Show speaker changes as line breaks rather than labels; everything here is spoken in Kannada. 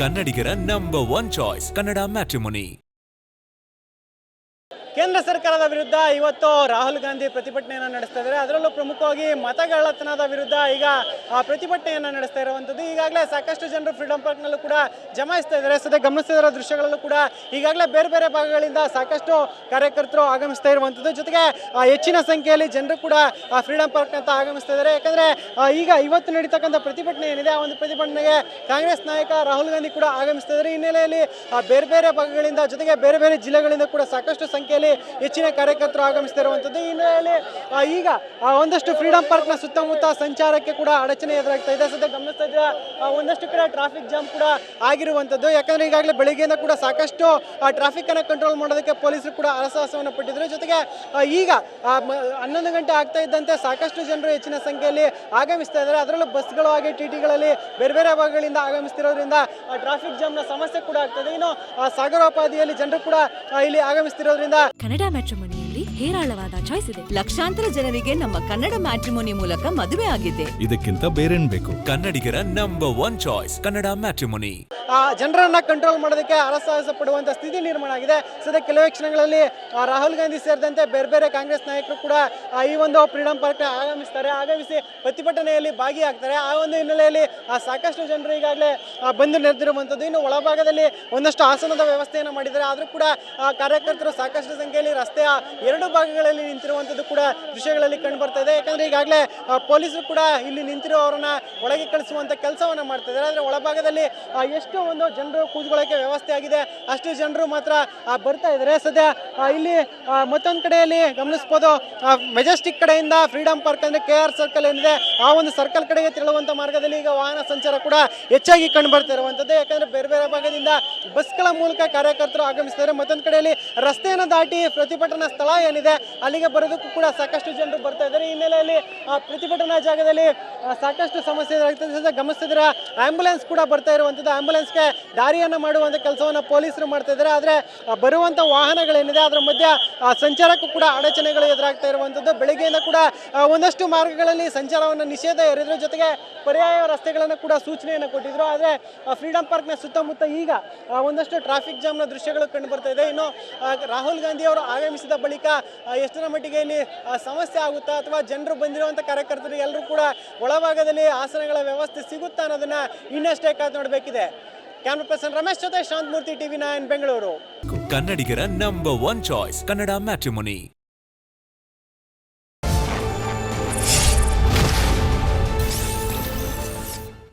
ಕನ್ನಡಿಗರ number one choice Kannada matrimony
ಕೇಂದ್ರ ಸರ್ಕಾರದ ವಿರುದ್ಧ ಇವತ್ತು ರಾಹುಲ್ ಗಾಂಧಿ ಪ್ರತಿಭಟನೆಯನ್ನು ನಡೆಸ್ತಾ ಇದ್ದಾರೆ ಅದರಲ್ಲೂ ಪ್ರಮುಖವಾಗಿ ಮತಗಳ್ಳತನದ ವಿರುದ್ಧ ಈಗ ಪ್ರತಿಭಟನೆಯನ್ನು ನಡೆಸ್ತಾ ಇರುವಂಥದ್ದು. ಈಗಾಗಲೇ ಸಾಕಷ್ಟು ಜನರು ಫ್ರೀಡಂ ಪಾರ್ಕ್ನಲ್ಲೂ ಕೂಡ ಜಮಾಯಿಸ್ತಾ ಇದ್ದಾರೆ ಸದ್ಯ ಗಮನಿಸಿದ ದೃಶ್ಯಗಳಲ್ಲೂ ಕೂಡ ಈಗಾಗಲೇ ಬೇರೆ ಬೇರೆ ಭಾಗಗಳಿಂದ ಸಾಕಷ್ಟು ಕಾರ್ಯಕರ್ತರು ಆಗಮಿಸ್ತಾ ಇರುವಂಥದ್ದು. ಜೊತೆಗೆ ಹೆಚ್ಚಿನ ಸಂಖ್ಯೆಯಲ್ಲಿ ಜನರು ಕೂಡ ಫ್ರೀಡಂ ಪಾರ್ಕ್ ಅಂತ ಆಗಮಿಸ್ತಾ ಇದ್ದಾರೆ ಯಾಕಂದರೆ ಈಗ ಇವತ್ತು ನಡೀತಕ್ಕಂಥ ಪ್ರತಿಭಟನೆ ಏನಿದೆ, ಆ ಒಂದು ಪ್ರತಿಭಟನೆಗೆ ಕಾಂಗ್ರೆಸ್ ನಾಯಕ ರಾಹುಲ್ ಗಾಂಧಿ ಕೂಡ ಆಗಮಿಸ್ತಾ ಇದ್ದಾರೆ ಹಿನ್ನೆಲೆಯಲ್ಲಿ ಬೇರೆ ಬೇರೆ ಭಾಗಗಳಿಂದ, ಜೊತೆಗೆ ಬೇರೆ ಬೇರೆ ಜಿಲ್ಲೆಗಳಿಂದ ಕೂಡ ಸಾಕಷ್ಟು ಸಂಖ್ಯೆಯಲ್ಲಿ ಹೆಚ್ಚಿನ ಕಾರ್ಯಕರ್ತರು ಆಗಮಿಸ್ತಾ ಇರುವಂಥದ್ದು. ಹಿನ್ನೆಲೆಯಲ್ಲಿ ಈಗ ಒಂದಷ್ಟು ಫ್ರೀಡಂ ಪಾರ್ಕ್ನ ಸುತ್ತಮುತ್ತ ಸಂಚಾರಕ್ಕೆ ಕೂಡ ಅಡಚಣೆ ಎದುರಾಗ್ತಾ ಇದೆ. ಸದ್ಯ ಗಮನಿಸ್ತಾ ಇದ್ದೀರಾ ಒಂದಷ್ಟು ಕಡೆ ಟ್ರಾಫಿಕ್ ಜಾಮ್ ಕೂಡ ಆಗಿರುವಂಥದ್ದು. ಯಾಕಂದ್ರೆ ಈಗಾಗಲೇ ಬೆಳಿಗ್ಗೆಯಿಂದ ಕೂಡ ಸಾಕಷ್ಟು ಟ್ರಾಫಿಕ್ ಅನ್ನು ಕಂಟ್ರೋಲ್ ಮಾಡೋದಕ್ಕೆ ಪೊಲೀಸರು ಕೂಡ ಅರಸಾಹಸವನ್ನು ಪಟ್ಟಿದ್ರು. ಜೊತೆಗೆ ಈಗ ಹನ್ನೊಂದು ಗಂಟೆ ಆಗ್ತಾ ಇದ್ದಂತೆ ಸಾಕಷ್ಟು ಜನರು ಹೆಚ್ಚಿನ ಸಂಖ್ಯೆಯಲ್ಲಿ ಆಗಮಿಸ್ತಾ ಇದ್ದಾರೆ. ಅದರಲ್ಲೂ ಬಸ್ಗಳು ಹಾಗೆ ಟಿ ಟಿಗಳಲ್ಲಿ ಬೇರೆ ಬೇರೆ ಭಾಗಗಳಿಂದ ಆಗಮಿಸ್ತಿರೋದ್ರಿಂದ ಟ್ರಾಫಿಕ್ ಜಾಮ್ನ ಸಮಸ್ಯೆ ಕೂಡ ಆಗ್ತದೆ ಇನ್ನು ಸಾಗರೋಪಾದಿಯಲ್ಲಿ ಜನರು ಕೂಡ ಇಲ್ಲಿ ಆಗಮಿಸ್ತಿರೋದ್ರಿಂದ
ಕನ್ನಡ ಮ್ಯಾಟ್ರಿಮೊನಿಯಲ್ಲಿ ಹೇರಾಳವಾದ ಚಾಯ್ಸ್ ಇದೆ.
ಲಕ್ಷಾಂತರ ಜನರಿಗೆ ನಮ್ಮ ಕನ್ನಡ ಮ್ಯಾಟ್ರಿಮೋನಿ ಮೂಲಕ ಮದುವೆ ಆಗಿದೆ.
ಇದಕ್ಕಿಂತ ಬೇರೇನ್ ಬೇಕು?
ಕನ್ನಡಿಗರ number one choice Kannada matrimony.
ಆ ಜನರನ್ನ ಕಂಟ್ರೋಲ್ ಮಾಡೋದಕ್ಕೆ ಅರಸಾಹಸ ಪಡುವಂತ ಸ್ಥಿತಿ ನಿರ್ಮಾಣ ಆಗಿದೆ. ಸದ್ಯ ಕೆಲವೇ ಕ್ಷಣಗಳಲ್ಲಿ ಆ, ರಾಹುಲ್ ಗಾಂಧಿ ಸೇರಿದಂತೆ ಬೇರೆ ಬೇರೆ ಕಾಂಗ್ರೆಸ್ ನಾಯಕರು ಕೂಡ ಆ, ಈ ಒಂದು ಫ್ರೀಡಂ ಪಾರ್ಕ್ ಆಗಮಿಸ್ತಾರೆ ಆಗಮಿಸಿ ಪ್ರತಿಭಟನೆಯಲ್ಲಿ ಭಾಗಿಯಾಗ್ತಾರೆ. ಆ ಒಂದು ಹಿನ್ನೆಲೆಯಲ್ಲಿ ಆ, ಸಾಕಷ್ಟು ಜನರು ಈಗಾಗಲೇ ಆ, ಬಂದು ನೆರೆದಿರುವಂಥದ್ದು. ಇನ್ನು ಒಳಭಾಗದಲ್ಲಿ ಒಂದಷ್ಟು ಆಸನದ ವ್ಯವಸ್ಥೆಯನ್ನು ಮಾಡಿದ್ದಾರೆ. ಆದರೂ ಕೂಡ ಆ, ಕಾರ್ಯಕರ್ತರು ಸಾಕಷ್ಟು ಸಂಖ್ಯೆಯಲ್ಲಿ ರಸ್ತೆಯ ಎರಡು ಭಾಗಗಳಲ್ಲಿ ನಿಂತಿರುವಂಥದ್ದು ಕೂಡ ದೃಶ್ಯಗಳಲ್ಲಿ ಕಂಡು ಬರ್ತಾ ಇದೆ ಯಾಕಂದ್ರೆ ಈಗಾಗಲೇ ಪೊಲೀಸರು ಕೂಡ ಇಲ್ಲಿ ನಿಂತಿರುವವರನ್ನ ಒಳಗೆ ಕಳಿಸುವಂತ ಕೆಲಸವನ್ನ ಮಾಡ್ತಾ ಇದ್ದಾರೆ. ಆದರೆ ಒಳಭಾಗದಲ್ಲಿ ಎಷ್ಟು ಒಂದು ಜನರು ಕೂತ್ಕೊಳ್ಳೋಕೆ ವ್ಯವಸ್ಥೆ ಆಗಿದೆ. ಅಷ್ಟು ಜನರು ಮಾತ್ರ ಬರ್ತಾ ಇದ್ದಾರೆ. ಸದ್ಯ ಇಲ್ಲಿ ಮತ್ತೊಂದು ಕಡೆಯಲ್ಲಿ ಗಮನಿಸ್ಬೋದು ಮೆಜೆಸ್ಟಿಕ್ ಕಡೆಯಿಂದ ಫ್ರೀಡಂ ಪಾರ್ಕ್ ಅಂದ್ರೆ ಕೆ ಆರ್ ಸರ್ಕಲ್ ಏನಿದೆ, ಆ ಒಂದು ಸರ್ಕಲ್ ಕಡೆಗೆ ತೆರಳುವಂತ ಮಾರ್ಗದಲ್ಲಿ ಈಗ ವಾಹನ ಸಂಚಾರ ಕೂಡ ಹೆಚ್ಚಾಗಿ ಕಂಡು ಬರ್ತಾ ಇರುವಂಥದ್ದು ಯಾಕಂದ್ರೆ ಬೇರೆ ಬೇರೆ ಭಾಗದಿಂದ ಬಸ್ಗಳ ಮೂಲಕ ಕಾರ್ಯಕರ್ತರು ಆಗಮಿಸ್ತಾರೆ ಮತ್ತೊಂದು ಕಡೆಯಲ್ಲಿ ರಸ್ತೆಯನ್ನು ದಾಟಿ ಪ್ರತಿಭಟನಾ ಸ್ಥಳ ಏನಿದೆ? ಅಲ್ಲಿಗೆ ಬರೋದಕ್ಕೂ ಕೂಡ ಸಾಕಷ್ಟು ಜನರು ಬರ್ತಾ ಇದ್ದಾರೆ. ಈ ಹಿನ್ನೆಲೆಯಲ್ಲಿ ಪ್ರತಿಭಟನಾ ಜಾಗದಲ್ಲಿ ಸಾಕಷ್ಟು ಸಮಸ್ಯೆ ಗಮನಿಸಿದ್ರೆ ಆಂಬ್ಯುಲೆನ್ಸ್ ಕೂಡ ಬರ್ತಾ ಇರುವಂಥದ್ದು. ಆಂಬ್ಯುಲೆನ್ಸ್ಗೆ ದಾರಿಯನ್ನು ಮಾಡುವಂಥ ಕೆಲಸವನ್ನು ಪೊಲೀಸರು ಮಾಡ್ತಾ ಇದ್ದಾರೆ. ಆದರೆ ಬರುವಂಥ ವಾಹನಗಳೇನಿದೆ, ಅದರ ಮಧ್ಯೆ ಸಂಚಾರಕ್ಕೂ ಕೂಡ ಅಡಚಣೆಗಳು ಎದುರಾಗ್ತಾ ಇರುವಂಥದ್ದು. ಬೆಳಗ್ಗೆಯಿಂದ ಕೂಡ ಒಂದಷ್ಟು ಮಾರ್ಗಗಳಲ್ಲಿ ಸಂಚಾರವನ್ನು ನಿಷೇಧ ಹೇರಿದ್ರು. ಜೊತೆಗೆ ಪರ್ಯಾಯ ರಸ್ತೆಗಳನ್ನು ಕೂಡ ಸೂಚನೆಯನ್ನು ಕೊಟ್ಟಿದ್ರು. ಆದರೆ ಫ್ರೀಡಂ ಪಾರ್ಕ್ನ ಸುತ್ತಮುತ್ತ ಈಗ ಒಂದಷ್ಟು ಟ್ರಾಫಿಕ್ ಜಾಮ್ನ ದೃಶ್ಯಗಳು ಕಂಡು ಬರ್ತಾ ಇದೆ. ಇನ್ನು ರಾಹುಲ್ ಗಾಂಧಿ ಅವರು ಆಗಮಿಸಿದ ಬಳಿಕ ಆ, ಎಷ್ಟರ ಮಟ್ಟಿಗೆ ಇಲ್ಲಿ ಸಮಸ್ಯೆ ಆಗುತ್ತಾ ಅಥವಾ ಜನರು ಬಂದಿರುವಂಥ ಕಾರ್ಯಕರ್ತರು ಎಲ್ಲರೂ ಕೂಡ ಒಳಭಾಗದಲ್ಲಿ ಆಸನಗಳ ವ್ಯವಸ್ಥೆ ಸಿಗುತ್ತಾ ಅನ್ನೋದನ್ನ ಇನ್ನಷ್ಟೇ ಕಾದು ನೋಡಬೇಕಿದೆ. ಕ್ಯಾಮ್ರಾ ಪರ್ಸನ್ ರಮೇಶ್ ಜೊತೆ ಶಾಂತಮೂರ್ತಿ ಟಿವಿ ನೈನ್ ಬೆಂಗಳೂರು.
ಕನ್ನಡಿಗರ number one choice Kannada matrimony